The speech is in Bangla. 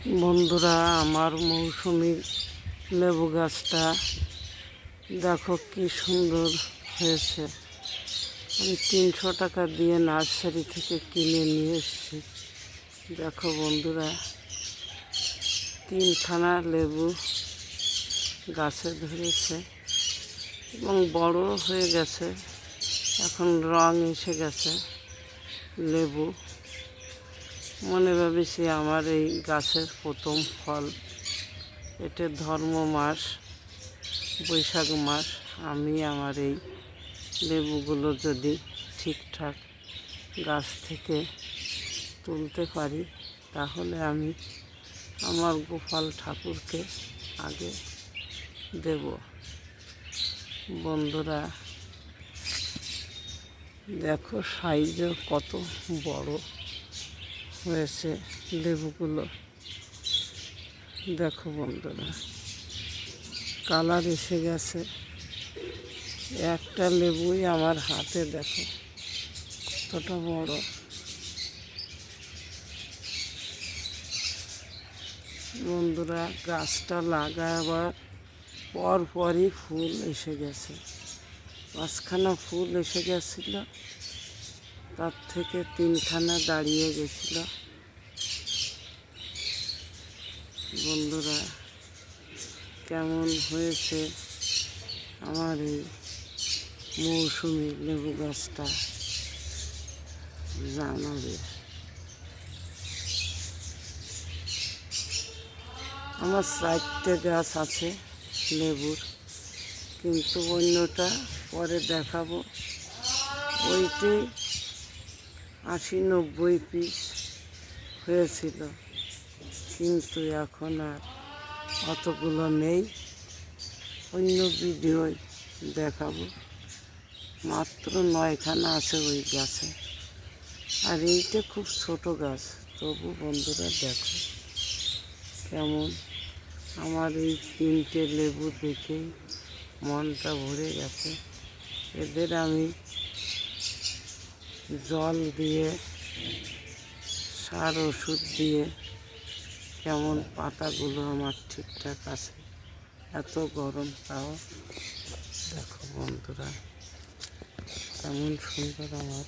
বন্ধুরা, আমার মৌসুমি লেবু গাছটা দেখো কি সুন্দর হয়েছে। আমি তিনশো টাকা দিয়ে নার্সারি থেকে কিনে নিয়ে এসেছি। দেখো বন্ধুরা, তিনখানা লেবু গাছে ধরেছে এবং বড় হয়ে গেছে। এখন রং এসে গেছে লেবু। মনে ভেবেছি আমার এই গাছের প্রথম ফল। এটা ধর্ম মাস, বৈশাখ মাস। আমি আমার এই লেবুগুলো যদি ঠিকঠাক গাছ থেকে তুলতে পারি, তাহলে আমি আমার গোপাল ঠাকুরকে আগে দেব। বন্ধুরা, দেখো সাইজও কত বড়। হয়েছে লেবুগুলো। দেখো বন্ধুরা, কালার এসে গেছে। একটা লেবুই আমার হাতে, দেখো কতটা বড়। বন্ধুরা, গাছটা লাগাবার পর পরই ফুল এসে গেছে। পাঁচখানা ফুল এসে গেছিল। তার থেকে তিনখানা দাঁড়িয়ে গেছিল। বন্ধুরা, কেমন হয়েছে আমার এই মৌসুমি লেবু গাছটা জানাবে। আমার চারটে গাছ আছে লেবুর, কিন্তু অন্যটা পরে দেখাবো। ওইটি আশি নব্বই পিস হয়েছিল। কিন্তু এখন আর অতগুলো নেই। অন্য ভিডিওয় দেখাবো। মাত্র নয়খানা আছে ওই গাছে। আর এইটা খুব ছোট গাছ। তবু বন্ধুরা দেখো কেমন। আমার এই তিনটে লেবু দেখেই মনটা ভরে গেছে। এদের আমি জল দিয়ে, সার, ওষুধ দিয়ে কেমন পাতাগুলো আমার ঠিকঠাক আছে? এত গরম তাও? দেখো বন্ধুরা, কেমন সুন্দর আমার